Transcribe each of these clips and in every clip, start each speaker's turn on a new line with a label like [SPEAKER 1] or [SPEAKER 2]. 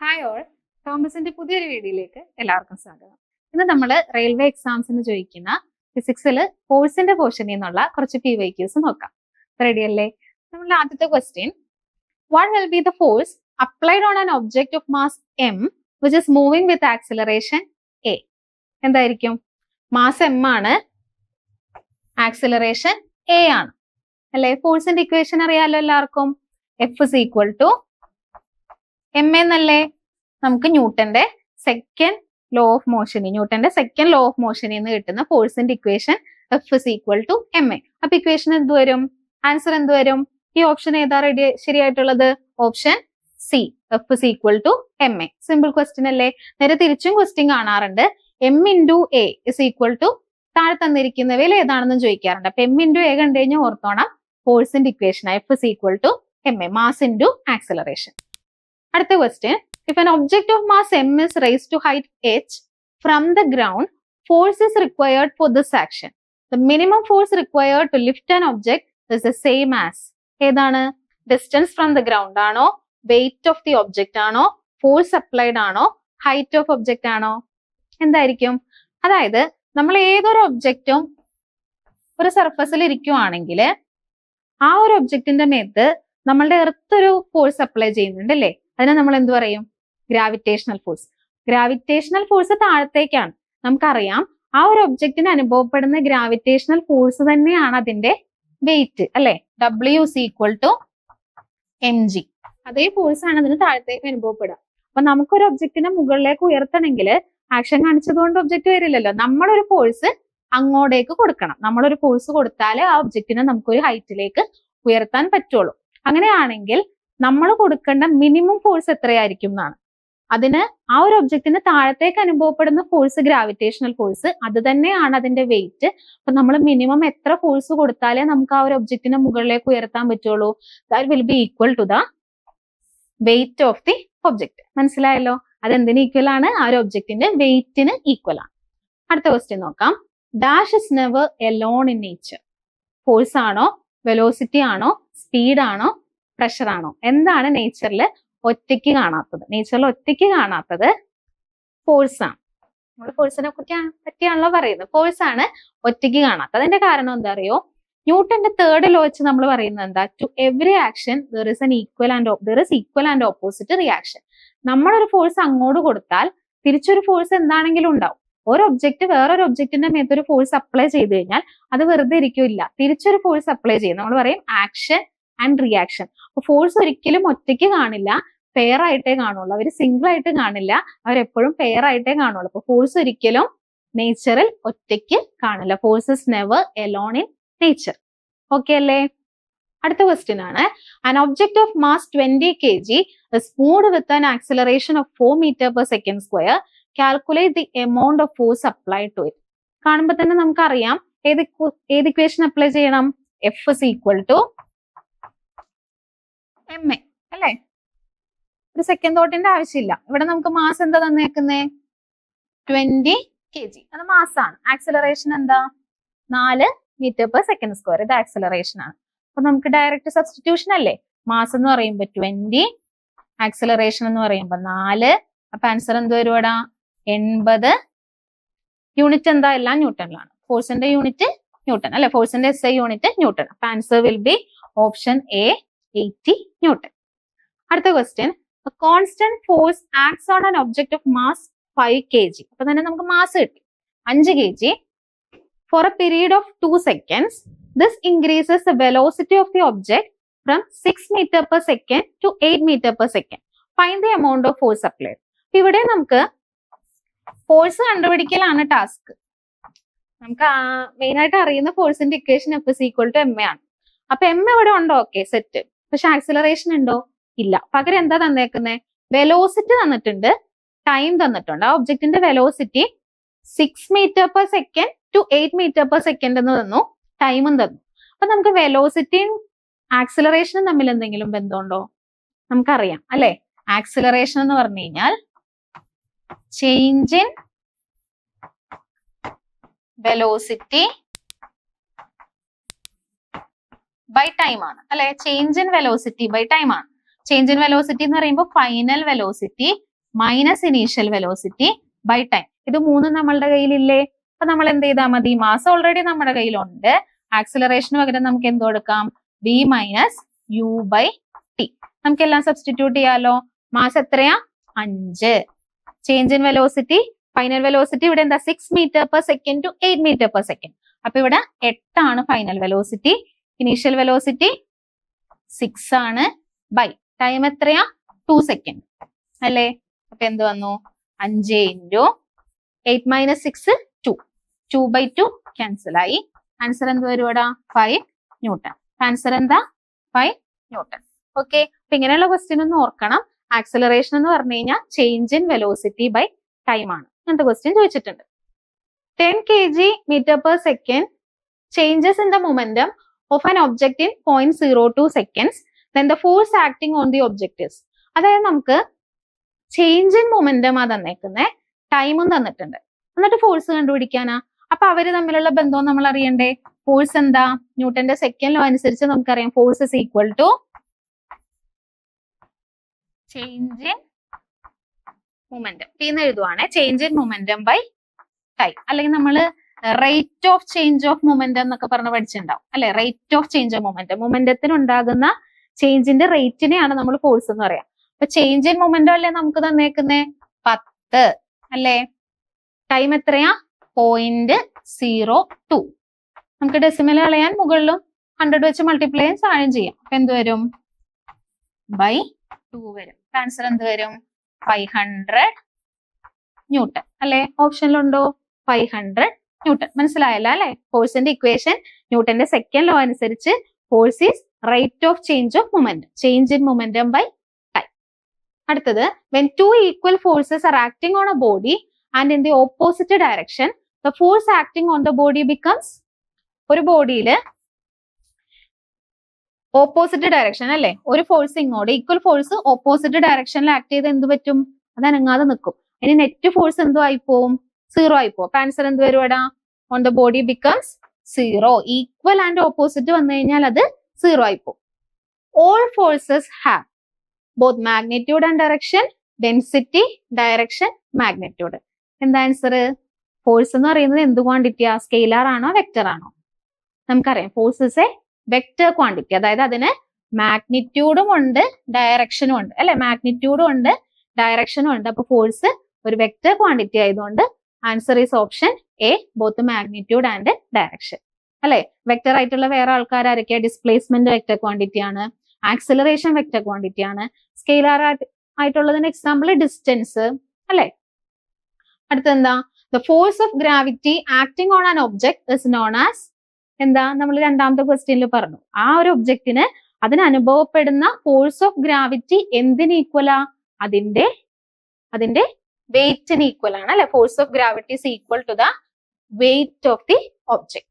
[SPEAKER 1] Hi all തോമസിന്റെ പുതിയൊരു വീഡിയോയിലേക്ക് എല്ലാവർക്കും സ്വാഗതം ഇന്ന് നമ്മൾ റെയിൽവേ എക്സാംസിന് ചോദിക്കുന്ന ഫിസിക്സിൽ കോഴ്സിന്റെ പോർഷനിൽ നിന്നുള്ള കുറച്ച് പി വൈ ക്യൂസ് നോക്കാം റെഡി അല്ലേ നമ്മളുടെ ആദ്യത്തെ question what will be the force applied on an object of mass M which is moving with acceleration A എന്തായിരിക്കും മാസ് എം ആണ് ആക്സിലറേഷൻ എ ആണ് അല്ലെ ഫോഴ്സിന്റെ ഇക്വേഷൻ അറിയാലോ എല്ലാവർക്കും F is equal to M എന്നല്ലേ നമുക്ക് ന്യൂട്ടന്റെ സെക്കൻഡ് ലോ ഓഫ് മോഷൻ ന്യൂട്ടന്റെ സെക്കൻഡ് ലോ ഓഫ് മോഷൻ എന്ന് കിട്ടുന്ന ഫോഴ്സിന്റെ equation F is equal to M A അപ്പൊ ഇക്വേഷൻ എന്ത് വരും ആൻസർ എന്ത് വരും ഈ ഓപ്ഷൻ ഏതാ റെഡി ശരിയായിട്ടുള്ളത് option C F is equal to M A simple question അല്ലേ നേരെ തിരിച്ചും ക്വസ്റ്റ്യൻ കാണാറുണ്ട് M into A is equal to താഴെ തന്നിരിക്കുന്നവയിൽ ഏതാണെന്ന് ചോദിക്കാറുണ്ട് അപ്പൊ എം ഇൻറ്റു എ കണ്ടു കഴിഞ്ഞാൽ ഓർത്തോണം ഫോഴ്സിന്റെ equation F is equal to M A mass into acceleration അടുത്ത question if an object of mass M is raised to height H from the ground force is required for this action the minimum force required to lift an object is the same as ഏതാണ് distance from the ground ആണോ weight of the object ആണോ force applied ആണോ height of object ആണോ എന്തായിരിക്കും അതായത് നമ്മൾ ഏതൊരു ഒബ്ജക്റ്റും ഒരു സർഫസിൽ ഇരിക്കുവാണെങ്കിൽ ആ ഒരു ഒബ്ജക്റ്റിന്റെ മേത്ത് നമ്മളുടെ എർത്ത് ഒരു ഫോഴ്സ് അപ്ലൈ ചെയ്യുന്നുണ്ട് അല്ലേ അതിനെ നമ്മൾ എന്ത് പറയും ഗ്രാവിറ്റേഷണൽ ഫോഴ്സ് ഗ്രാവിറ്റേഷണൽ ഫോഴ്സ് താഴത്തേക്കാണ് നമുക്കറിയാം ആ ഒരു ഒബ്ജക്റ്റിന് അനുഭവപ്പെടുന്ന ഗ്രാവിറ്റേഷണൽ ഫോഴ്സ് തന്നെയാണ് അതിന്റെ വെയിറ്റ് അല്ലെ W equal to M G അതേ ഫോഴ്സ് ആണ് അതിന് താഴത്തേക്ക് അനുഭവപ്പെടുക അപ്പൊ നമുക്കൊരു ഒബ്ജക്റ്റിനെ മുകളിലേക്ക് ഉയർത്തണമെങ്കിൽ ആക്ഷൻ കാണിച്ചതുകൊണ്ട് ഒബ്ജക്റ്റ് വരില്ലല്ലോ നമ്മളൊരു ഫോഴ്സ് അങ്ങോട്ടേക്ക് കൊടുക്കണം നമ്മളൊരു ഫോഴ്സ് കൊടുത്താൽ ആ ഒബ്ജക്റ്റിനെ നമുക്കൊരു ഹൈറ്റിലേക്ക് ഉയർത്താൻ പറ്റുള്ളൂ അങ്ങനെയാണെങ്കിൽ നമ്മൾ കൊടുക്കേണ്ട മിനിമം ഫോഴ്സ് എത്രയായിരിക്കും എന്നാണ് അതിന് ആ ഒരു ഒബ്ജക്റ്റിന് താഴത്തേക്ക് അനുഭവപ്പെടുന്ന ഫോഴ്സ് ഗ്രാവിറ്റേഷണൽ ഫോഴ്സ് അത് തന്നെയാണ് അതിന്റെ വെയിറ്റ് അപ്പൊ നമ്മൾ മിനിമം എത്ര ഫോഴ്സ് കൊടുത്താലേ നമുക്ക് ആ ഒരു ഒബ്ജക്റ്റിനെ മുകളിലേക്ക് ഉയർത്താൻ പറ്റുള്ളൂ that will be equal to the weight of the object മനസ്സിലായല്ലോ അതെന്തിന് ഈക്വൽ ആണ് ആ ഒരു ഒബ്ജക്റ്റിന്റെ വെയിറ്റിന് ഈക്വൽ ആണ് അടുത്ത ക്വസ്റ്റ്യൻ നോക്കാം dash is never alone in nature force ആണോ വെലോസിറ്റി ആണോ സ്പീഡ് ആണോ പ്രഷറാണോ എന്താണ് നേച്ചറിൽ ഒറ്റയ്ക്ക് കാണാത്തത് നേച്ചറിൽ ഒറ്റയ്ക്ക് കാണാത്തത് ഫോഴ്സ് ആണ് നമ്മൾ ഫോഴ്സിനെ കുറിച്ച് പറ്റിയാണല്ലോ പറയുന്നത് ഫോഴ്സ് ആണ് ഒറ്റയ്ക്ക് കാണാത്തത് അതിന്റെ കാരണം എന്താ അറിയോ ന്യൂട്ടന്റെ തേർഡ് ലോ വെച്ച് നമ്മൾ പറയുന്നത് എന്താ to every action there is an equal and there is equal and opposite reaction നമ്മളൊരു ഫോഴ്സ് അങ്ങോട്ട് കൊടുത്താൽ തിരിച്ചൊരു ഫോഴ്സ് എന്താണെങ്കിലും ഉണ്ടാവും ഒരു ഒബ്ജക്റ്റ് വേറൊരു ഒബ്ജക്റ്റിന്റെ മേത്ത് ഒരു ഫോഴ്സ് അപ്ലൈ ചെയ്ത് കഴിഞ്ഞാൽ അത് വെറുതെ ഇരിക്കില്ല തിരിച്ചൊരു ഫോഴ്സ് അപ്ലൈ ചെയ്യും നമ്മൾ പറയും ആക്ഷൻ ആൻഡ് റിയാക്ഷൻ അപ്പോൾ ഫോഴ്സ് ഒരിക്കലും ഒറ്റയ്ക്ക് കാണില്ല പെയർ ആയിട്ടേ കാണുള്ളൂ അവർ സിംഗിൾ ആയിട്ട് കാണില്ല അവരെപ്പോഴും പെയർ ആയിട്ടേ കാണുള്ളൂ അപ്പൊ ഫോഴ്സ് ഒരിക്കലും നേച്ചറിൽ ഒറ്റയ്ക്ക് കാണില്ല forces never alone in nature okay അല്ലേ അടുത്ത ക്വസ്റ്റ്യൻ ആണ് an object of mass twenty K G is with an acceleration of four metre per second square calculate the amount of force apply to it കാണുമ്പോൾ തന്നെ നമുക്കറിയാം ഏത് ഏത് equation apply ചെയ്യണം F is equal to M A അല്ലേ ഒരു second തോട്ടിന്റെ ആവശ്യമില്ല ഇവിടെ നമുക്ക് മാസ് എന്താ തന്നേക്കുന്നേ ട്വന്റി കെ ജി അത് മാസാണ് ആക്സലറേഷൻ എന്താ നാല് മീറ്റർ പെർ സെക്കൻഡ് സ്ക്വയർ ഇത് ആക്സലറേഷൻ ആണ് അപ്പൊ നമുക്ക് ഡയറക്റ്റ് സബ്സ്റ്റിറ്റ്യൂഷൻ അല്ലേ മാസ് എന്ന് പറയുമ്പോ ട്വന്റി ആക്സലറേഷൻ എന്ന് പറയുമ്പോ നാല് അപ്പൊ ആൻസർ എന്ത് വരുവാടാ എൺപത് യൂണിറ്റ് എന്താ എല്ലാം ന്യൂട്ടണിലാണ് ഫോഴ്സിന്റെ യൂണിറ്റ് ന്യൂട്ടൺ അല്ലെ ഫോഴ്സിന്റെ എസ് ഐ യൂണിറ്റ് ന്യൂട്ടൺ അപ്പൊ answer will be option A eighty newton അടുത്ത question constant force acts on an object of mass five K G അപ്പൊ തന്നെ നമുക്ക് മാസ് കിട്ടി അഞ്ച് K G for a period of two seconds this increases the velocity of the object from six metre per second to eight metre per second find the amount of force applied ഇവിടെ നമുക്ക് force കണ്ടുപിടിക്കലാണ് task നമുക്ക് main ആയിട്ട് അറിയുന്ന ഫോഴ്സിന്റെ equation F is equal to M A ആണ് അപ്പൊ M എവിടെ ഉണ്ടോ ഓക്കെ സെറ്റ് പക്ഷെ ആക്സിലറേഷൻ ഉണ്ടോ ഇല്ല പകരം എന്താ തന്നേക്കുന്നത് വെലോസിറ്റി തന്നിട്ടുണ്ട് ടൈം തന്നിട്ടുണ്ട് ആ ഒബ്ജക്റ്റിന്റെ velocity six metre per second to eight metre per second എന്ന് തന്നു ടൈമും തന്നു അപ്പൊ നമുക്ക് വെലോസിറ്റിയും ആക്സിലറേഷനും തമ്മിൽ എന്തെങ്കിലും ബന്ധമുണ്ടോ നമുക്കറിയാം അല്ലെ ആക്സിലറേഷൻ എന്ന് പറഞ്ഞു കഴിഞ്ഞാൽ change in velocity by time ആണ് അല്ലെ change in velocity by time ആണ് ചേഞ്ച് ഇൻ വെലോസിറ്റി എന്ന് പറയുമ്പോൾ final velocity minus initial velocity by time ഇത് മൂന്നും നമ്മളുടെ കയ്യിലില്ലേ അപ്പൊ നമ്മൾ എന്ത് ചെയ്താൽ മതി മാസ് ഓൾറെഡി നമ്മുടെ കയ്യിലുണ്ട് ആക്സിലറേഷന് പകരം നമുക്ക് എന്ത് കൊടുക്കാം V minus U by T നമുക്ക് എല്ലാം സബ്സ്റ്റിറ്റ്യൂട്ട് ചെയ്യാലോ മാസ് എത്രയാ അഞ്ച് change in velocity final velocity ഇവിടെ എന്താ six metre per second to eight metre per second അപ്പൊ ഇവിടെ എട്ടാണ് final velocity initial velocity six ആണ് ബൈ ടൈം എത്രയാ ടു സെക്കൻഡ് അല്ലേ അപ്പൊ എന്ത് വന്നു അഞ്ച് into eight minus six two two by two cancel ആയി ആൻസർ എന്ത് വരുവാടാ ഫൈവ് ന്യൂട്ടൺ ആൻസർ എന്താ ഫൈവ് ന്യൂട്ടൺ ഓക്കെ അപ്പൊ ഇങ്ങനെയുള്ള ക്വസ്റ്റ്യൻ ഒന്ന് ഓർക്കണം ആക്സലറേഷൻ എന്ന് പറഞ്ഞു കഴിഞ്ഞാൽ change in velocity by time ആണ് അങ്ങനത്തെ ക്വസ്റ്റ്യൻ ചോദിച്ചിട്ടുണ്ട് ten K G metre per second changes in the momentum of an object in point zero two seconds then the force acting on the objectives അതായത് നമുക്ക് change in ആ തന്നേക്കുന്നേ ടൈമും തന്നിട്ടുണ്ട് എന്നിട്ട് force കണ്ടുപിടിക്കാനാ അപ്പൊ അവര് തമ്മിലുള്ള ബന്ധവും നമ്മൾ അറിയണ്ടേ ഫോഴ്സ് എന്താ ന്യൂട്ടന്റെ സെക്കൻഡ് ലോ അനുസരിച്ച് നമുക്കറിയാം force is equal to change in momentum എന്ന് എഴുതുവാണ് change in momentum by time അല്ലെങ്കിൽ നമ്മൾ rate of change of momentum എന്നൊക്കെ പറഞ്ഞ് പഠിച്ചിട്ടുണ്ടാവും അല്ലെ rate of change of moment ഉണ്ടാകുന്ന ചേഞ്ചിന്റെ റേറ്റിനെയാണ് നമ്മൾ ഫോഴ്സ് എന്ന് പറയാം അപ്പൊ ചേഞ്ച് ഇൻ മൊമെന്റോ അല്ലേ നമുക്ക് തന്നേക്കുന്നേ പത്ത് അല്ലേ ടൈം എത്രയാ പോയിന്റ് സീറോ ടു നമുക്ക് ഡെസിമൽ കളയാൻ മുകളിലും ഹൺഡ്രഡ് വെച്ച് മൾട്ടിപ്ലൈ ചെയ്യാൻ സഹായം ചെയ്യാം അപ്പൊ എന്ത് വരും ബൈ ടു വരും ആൻസർ എന്ത് വരും ഫൈവ് ഹൺഡ്രഡ് ന്യൂട്ടൺ അല്ലെ ഓപ്ഷനിലുണ്ടോ ഫൈവ് ഹൺഡ്രഡ് ന്യൂട്ടൺ മനസ്സിലായല്ല അല്ലെ ഫോഴ്സിന്റെ ഇക്വേഷൻ ന്യൂട്ടന്റെ സെക്കൻഡ് ലോ അനുസരിച്ച് force is rate of change of moment change in momentum by time അടുത്തത് when two equal forces are acting on a body and in the opposite direction the force acting on the body becomes ഒരു ബോഡിയില് opposite direction അല്ലെ ഒരു force ഇങ്ങോട്ട് equal force opposite ഡയറക്ഷനിൽ act ചെയ്ത് എന്ത് പറ്റും അത് അനങ്ങാതെ നിൽക്കും ഇനി നെറ്റ് ഫോഴ്സ് എന്തോ ആയി പോവും സീറോ ആയി പോകും ആൻസർ എന്ത് വരും എടാ on the body becomes zero equal and opposite വന്നു കഴിഞ്ഞാൽ അത് സീറോ ആയി പോകും all forces have both magnitude and direction density direction magnitude എന്താ ആൻസർ ഫോഴ്സ് എന്ന് പറയുന്നത് എന്ത് ആ സ്കെയിലാർ ആണോ വെക്റ്റർ ആണോ നമുക്കറിയാം ഫോഴ്സ് എ വെക്റ്റർ ക്വാണ്ടിറ്റി അതായത് അതിന് മാഗ്നിറ്റ്യൂഡും ഉണ്ട് ഡയറക്ഷനും ഉണ്ട് അല്ലെ മാഗ്നിറ്റ്യൂഡും ഉണ്ട് ഡയറക്ഷനും ഉണ്ട് അപ്പൊ ഫോഴ്സ് ഒരു വെക്റ്റർ ക്വാണ്ടിറ്റി ആയതുകൊണ്ട് answer is option A both magnitude and direction അല്ലെ വെക്ടർ ആയിട്ടുള്ള വേറെ ആൾക്കാർ ആരൊക്കെ ഡിസ്പ്ലേസ്മെന്റ് വെക്ടർ ക്വാണ്ടിറ്റി ആണ് ആക്സിലറേഷൻ വെക്ടർ ക്വാണ്ടിറ്റി ആണ് സ്കെയിലാർ ആയിട്ടുള്ളതിന് എക്സാമ്പിൾ ഡിസ്റ്റൻസ് അല്ലെ അടുത്തെന്താ the force of gravity acting on an object is known as എന്താ നമ്മൾ രണ്ടാമത്തെ ക്വസ്റ്റ്യനിൽ പറഞ്ഞു ആ ഒരു ഒബ്ജക്റ്റിന് അതിന് അനുഭവപ്പെടുന്ന ഫോഴ്സ് ഓഫ് ഗ്രാവിറ്റി എന്തിന് ഈക്വലാ അതിന്റെ അതിന്റെ വെയിറ്റിന് ഈക്വൽ ആണ് അല്ലെ force of gravity is equal to the weight of the object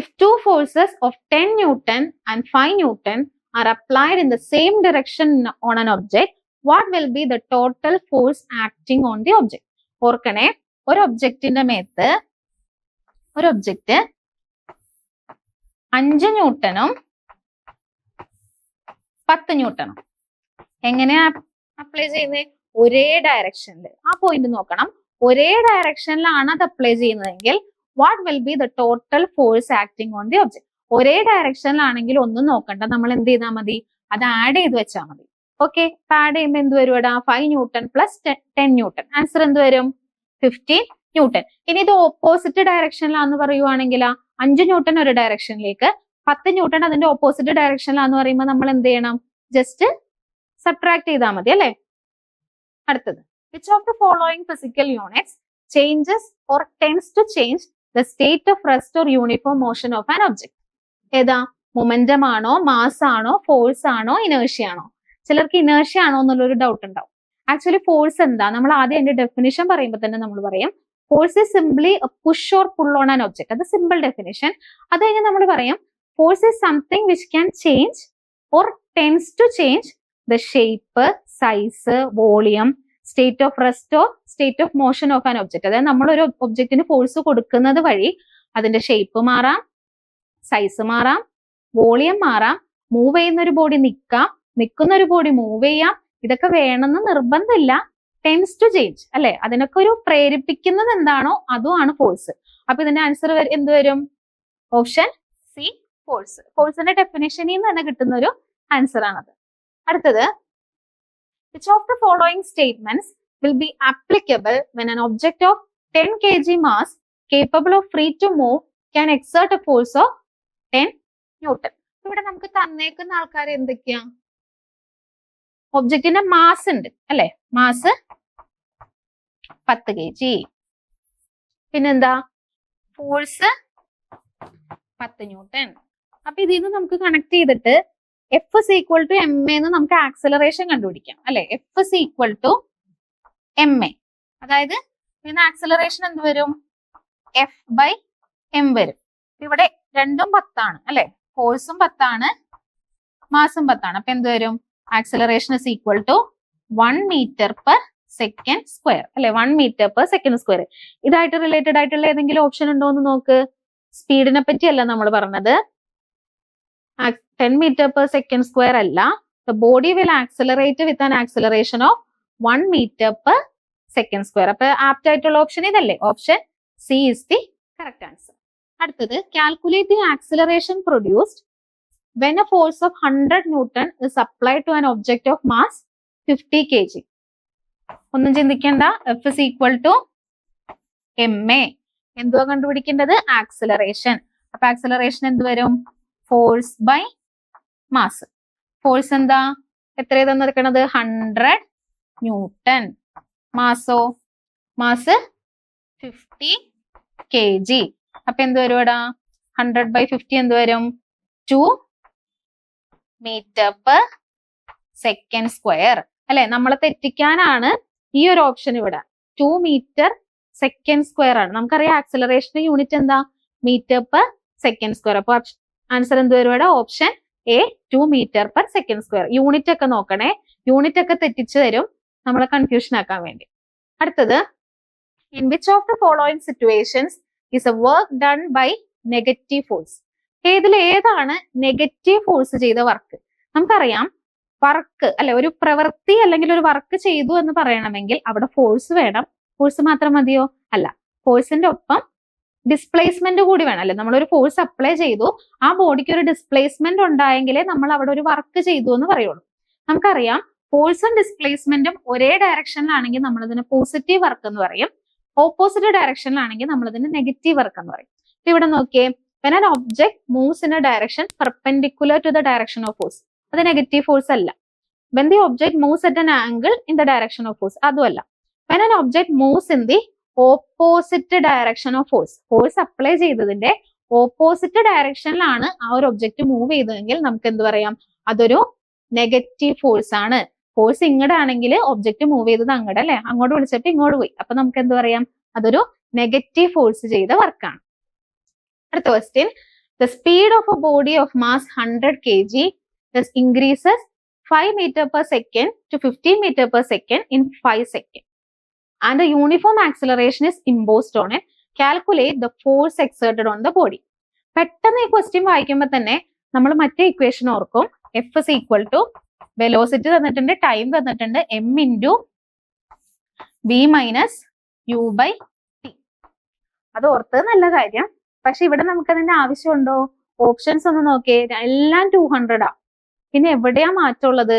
[SPEAKER 1] if two forces of ten newton and five newton are applied in the same direction on an object what will be the total force acting on the object ഓർക്കണേ ഒരു ഒബ്ജക്റ്റിന്റെ മേത്ത് ഒരു object അഞ്ച് ന്യൂട്ടനും പത്ത് ന്യൂട്ടനും എങ്ങനെയാ apply ചെയ്യുന്നത് ഒരേ ഡയറക്ഷനിൽ ആ പോയിന്റ് നോക്കണം ഒരേ ഡയറക്ഷനിലാണ് അത് അപ്ലൈ ചെയ്യുന്നതെങ്കിൽ what will be the total force acting on the object ഒരേ ഡയറക്ഷനിലാണെങ്കിൽ ഒന്നും നോക്കണ്ട നമ്മൾ എന്ത് ചെയ്താൽ മതി അത് ആഡ് ചെയ്ത് വെച്ചാൽ മതി ഓക്കെ അപ്പൊ ആഡ് ചെയ്യുമ്പോൾ എന്ത് വരും എടാ five newton plus ten newton answer എന്ത് വരും ഫിഫ്റ്റീൻ ന്യൂട്ടൺ ഇനി ഇത് ഓപ്പോസിറ്റ് ഡയറക്ഷനിലാന്ന് പറയുവാണെങ്കിൽ അഞ്ച് ന്യൂട്ടൺ ഒരു ഡയറക്ഷനിലേക്ക് പത്ത് ന്യൂട്ടൺ അതിന്റെ ഓപ്പോസിറ്റ് ഡയറക്ഷനിലാന്ന് പറയുമ്പോൾ നമ്മൾ എന്ത് ചെയ്യണം ജസ്റ്റ് സബ്ട്രാക്ട് ചെയ്താൽ മതി അല്ലേ അടുത്തത് which of the following physical units changes or tends to change the state of rest or uniform motion of an object ഏതാ മൊമെന്റം ആണോ മാസ് ആണോ ഫോഴ്സ് ആണോ ഇനേഴ്ഷ്യ ആണോ ചിലർക്ക് ഇനേഴ്ഷ്യ ആണോ എന്നുള്ളൊരു ഡൗട്ട് ഉണ്ടാവും ആക്ച്വലി ഫോഴ്സ് എന്താ നമ്മൾ ആദ്യം അതിന്റെ ഡെഫിനിഷൻ പറയുമ്പോൾ തന്നെ നമ്മൾ പറയും force is simply push or pull on an object അത് സിമ്പിൾ ഡെഫിനിഷൻ അത് കഴിഞ്ഞാൽ നമ്മൾ പറയും force is something which can change or tends to change the shape size volume state of റെസ്റ്റോ state of motion of an object അതായത് നമ്മളൊരു ഒബ്ജക്റ്റിന് force കൊടുക്കുന്നത് വഴി അതിന്റെ ഷേപ്പ് മാറാം സൈസ് മാറാം വോളിയം മാറാം മൂവ് ചെയ്യുന്ന ഒരു ബോഡി നിൽക്കാം നിൽക്കുന്ന ഒരു ബോഡി മൂവ് ചെയ്യാം ഇതൊക്കെ വേണമെന്ന് നിർബന്ധമില്ല ടെൻസ് ടു ചേഞ്ച് അല്ലെ അതിനൊക്കെ ഒരു പ്രേരിപ്പിക്കുന്നത് എന്താണോ അതുമാണ് ഫോഴ്സ് അപ്പൊ ഇതിന്റെ ആൻസർ എന്ത് വരും ഓപ്ഷൻ സി ഫോഴ്സ് ഫോഴ്സിന്റെ ഡെഫിനേഷനിൽ നിന്ന് തന്നെ കിട്ടുന്ന ഒരു ആൻസർ ആണത് അടുത്തത് Which of the following statements will be applicable when an object of 10 kg mass capable of free to move can exert a force of 10 newton ഇവിടെ നമുക്ക് തന്നേക്കുന്ന ആൾക്കാർ എന്തൊക്കെയാ ഒബ്ജക്റ്റിന്റെ മാസ് ഉണ്ട് അല്ലെ മാസ് പത്ത് കെ ജി പിന്നെന്താ ഫോഴ്സ് പത്ത് ന്യൂട്ടൺ അപ്പൊ ഇതിൽ നിന്ന് നമുക്ക് കണക്ട് ചെയ്തിട്ട് F is equal to M എന്ന് നമുക്ക് ആക്സലറേഷൻ കണ്ടുപിടിക്കാം അല്ലെ F is equal to M A അതായത് പിന്നെ ആക്സലറേഷൻ എന്ത് വരും എഫ് ബൈ എം വരും ഇവിടെ രണ്ടും പത്താണ് അല്ലെ ഫോഴ്സും പത്താണ് മാസും പത്താണ് അപ്പൊ എന്ത് വരും acceleration is equal to one metre per second square അല്ലെ one metre per second square ഇതായിട്ട് റിലേറ്റഡ് ആയിട്ടുള്ള ഏതെങ്കിലും ഓപ്ഷൻ ഉണ്ടോ എന്ന് നോക്ക് സ്പീഡിനെ പറ്റിയല്ല നമ്മൾ പറഞ്ഞത് ten metre per second square അല്ല the body will accelerate with an acceleration of one metre per second square അപ്പൊ ആപ്റ്റ് ആയിട്ടുള്ള ഓപ്ഷൻ ഇതല്ലേ option C is the correct answer അടുത്തത് calculate the acceleration produced when a force of hundred newton is apply to an object of mass fifty K G ഒന്നും ചിന്തിക്കേണ്ട F is equal to M A എന്തുവാ കണ്ടുപിടിക്കേണ്ടത് acceleration അപ്പൊ acceleration എന്ത് വരും force by mass force എന്താ എത്ര തന്നിരിക്കണത് ഹൺഡ്രഡ് ന്യൂട്ടൺ മാസോ മാസ് ഫിഫ്റ്റി കെ ജി അപ്പൊ എന്ത് വരും എടാ ഹൺഡ്രഡ് ബൈ ഫിഫ്റ്റി എന്ത് വരും two metre per second square അല്ലെ നമ്മളെ തെറ്റിക്കാനാണ് ഈ ഒരു ഓപ്ഷൻ ഇവിടെ ടു മീറ്റർ സെക്കൻഡ് സ്ക്വയർ ആണ് നമുക്കറിയാം ആക്സലറേഷൻ യൂണിറ്റ് എന്താ മീറ്റർ പെർ സെക്കൻഡ് സ്ക്വയർ അപ്പൊ ആൻസർ എന്ത് വരും ഇവിടെ option A two metre per second square unit ഒക്കെ നോക്കണേ യൂണിറ്റ് ഒക്കെ തെറ്റിച്ചു തരും നമ്മളെ കൺഫ്യൂഷൻ ആക്കാൻ വേണ്ടി അടുത്തത് in which of the following situations is a work done by negative force ഏതിൽ ഏതാണ് നെഗറ്റീവ് ഫോഴ്സ് ചെയ്ത വർക്ക് നമുക്കറിയാം വർക്ക് അല്ലെ ഒരു പ്രവൃത്തി അല്ലെങ്കിൽ ഒരു വർക്ക് ചെയ്തു എന്ന് പറയണമെങ്കിൽ അവിടെ ഫോഴ്സ് വേണം ഫോഴ്സ് മാത്രം മതിയോ അല്ല ഫോഴ്സിന്റെ ഒപ്പം ഡിസ്പ്ലേസ്മെന്റ് കൂടി വേണം അല്ലെ നമ്മളൊരു ഫോഴ്സ് അപ്ലൈ ചെയ്തു ആ ബോഡിക്ക് ഒരു ഡിസ്പ്ലേസ്മെന്റ് ഉണ്ടായെങ്കിലേ നമ്മൾ അവിടെ ഒരു വർക്ക് ചെയ്തു എന്ന് പറയുള്ളൂ നമുക്കറിയാം ഫോഴ്സും ഡിസ്പ്ലേസ്മെന്റും ഒരേ ഡയറക്ഷനിലാണെങ്കിൽ നമ്മളിതിന് പോസിറ്റീവ് വർക്ക് എന്ന് പറയും ഓപ്പോസിറ്റ് ഡയറക്ഷനിലാണെങ്കിൽ നമ്മളിതിന് നെഗറ്റീവ് വർക്ക് എന്ന് പറയും അപ്പൊ ഇവിടെ നോക്കിയേ when an object moves in a direction perpendicular to the direction of force അത് നെഗറ്റീവ് ഫോഴ്സ് അല്ല when the object moves at an angle in the direction of force അതുമല്ല when an object moves in the opposite direction of force force apply ചെയ്തതിന്റെ opposite ഡയറക്ഷനിലാണ് ആ ഒരു object move ചെയ്തതെങ്കിൽ നമുക്ക് എന്ത് പറയാം അതൊരു നെഗറ്റീവ് ഫോഴ്സ് ആണ് ഫോഴ്സ് ഇങ്ങോട്ട് ആണെങ്കിൽ ഒബ്ജക്റ്റ് മൂവ് ചെയ്തത് അങ്ങോട്ട് അല്ലെ അങ്ങോട്ട് വിളിച്ചിട്ട് ഇങ്ങോട്ട് പോയി അപ്പൊ നമുക്ക് എന്ത് പറയാം അതൊരു നെഗറ്റീവ് ഫോഴ്സ് ചെയ്ത വർക്കാണ് അടുത്ത question the speed of a body of mass hundred K G increases five metre per second to fifteen metre per second in five second and a uniform acceleration is imposed on it. Calculate the force exerted on the body. പെട്ടെന്ന് ഈ question വായിക്കുമ്പോൾ തന്നെ നമ്മൾ മറ്റേ equation ഓർക്കും F is equal to velocity തന്നിട്ടുണ്ട് time തന്നിട്ടുണ്ട് M into B minus U by T അത് ഓർത്തത് നല്ല കാര്യം പക്ഷെ ഇവിടെ നമുക്ക് അതിന്റെ ആവശ്യമുണ്ടോ ഓപ്ഷൻസ് ഒന്ന് നോക്കിയേ എല്ലാം ടു ഹൺഡ്രഡാ പിന്നെ എവിടെയാ മാറ്റമുള്ളത്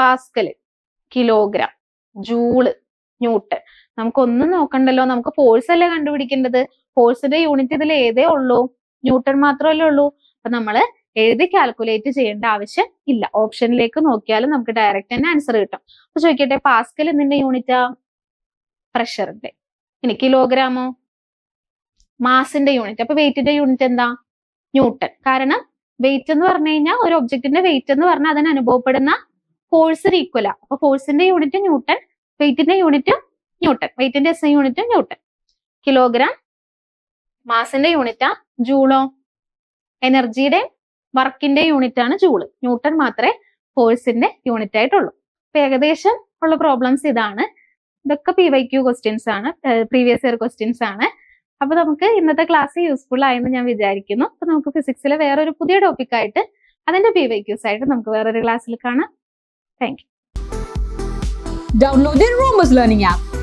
[SPEAKER 1] പാസ്കല് കിലോഗ്രാം ജൂള് ന്യൂട്ടൺ നമുക്കൊന്നും നോക്കണ്ടല്ലോ നമുക്ക് ഫോഴ്സ് അല്ലേ കണ്ടുപിടിക്കേണ്ടത് ഫോഴ്സിന്റെ യൂണിറ്റ് ഇതിൽ ഏതേ ഉള്ളൂ ന്യൂട്ടൺ മാത്രമല്ലേ ഉള്ളൂ അപ്പൊ നമ്മൾ എഴുതി കാൽക്കുലേറ്റ് ചെയ്യേണ്ട ആവശ്യം ഇല്ല ഓപ്ഷനിലേക്ക് നോക്കിയാലും നമുക്ക് ഡയറക്റ്റ് തന്നെ ആൻസർ കിട്ടും അപ്പൊ ചോദിക്കട്ടെ പാസ്കൽ എന്തിന്റെ യൂണിറ്റാ പ്രഷറിന്റെ ഇനി കിലോഗ്രാമോ മാസിന്റെ യൂണിറ്റ് അപ്പൊ വെയിറ്റിന്റെ യൂണിറ്റ് എന്താ ന്യൂട്ടൺ കാരണം വെയിറ്റ് എന്ന് പറഞ്ഞു കഴിഞ്ഞാൽ ഒരു ഒബ്ജക്റ്റിന്റെ വെയിറ്റ് എന്ന് പറഞ്ഞാൽ അതിന് അനുഭവപ്പെടുന്ന ഫോഴ്സിന് ഈക്വലാ അപ്പൊ ഫോഴ്സിന്റെ യൂണിറ്റ് ന്യൂട്ടൺ വെയിറ്റിന്റെ യൂണിറ്റ് ന്യൂട്ടൺ വെയിറ്റിന്റെ എസ് യൂണിറ്റ് ന്യൂട്ടൺ കിലോഗ്രാം മാസിന്റെ യൂണിറ്റാ ജൂളോ എനർജിയുടെ വർക്കിന്റെ യൂണിറ്റ് ആണ് ജൂള് ന്യൂട്ടൺ മാത്രമേ ഫോഴ്സിന്റെ യൂണിറ്റ് ആയിട്ടുള്ളൂ അപ്പൊ ഏകദേശം ഉള്ള പ്രോബ്ലംസ് ഇതാണ് ഇതൊക്കെ പി വൈ ക്യു ക്വസ്റ്റ്യൻസ് ആണ് പ്രീവിയസ് ഇയർ ക്വസ്റ്റ്യൻസ് ആണ് അപ്പൊ നമുക്ക് ഇന്നത്തെ ക്ലാസ് യൂസ്ഫുൾ ആയെന്ന് ഞാൻ വിചാരിക്കുന്നു അപ്പൊ നമുക്ക് ഫിസിക്സിലെ വേറൊരു പുതിയ ടോപ്പിക്കായിട്ട് അതിന്റെ പി വൈ ക്യൂസ് ആയിട്ട് നമുക്ക് വേറൊരു ക്ലാസ്സിൽ കാണാം thank Download the Rumors Learning app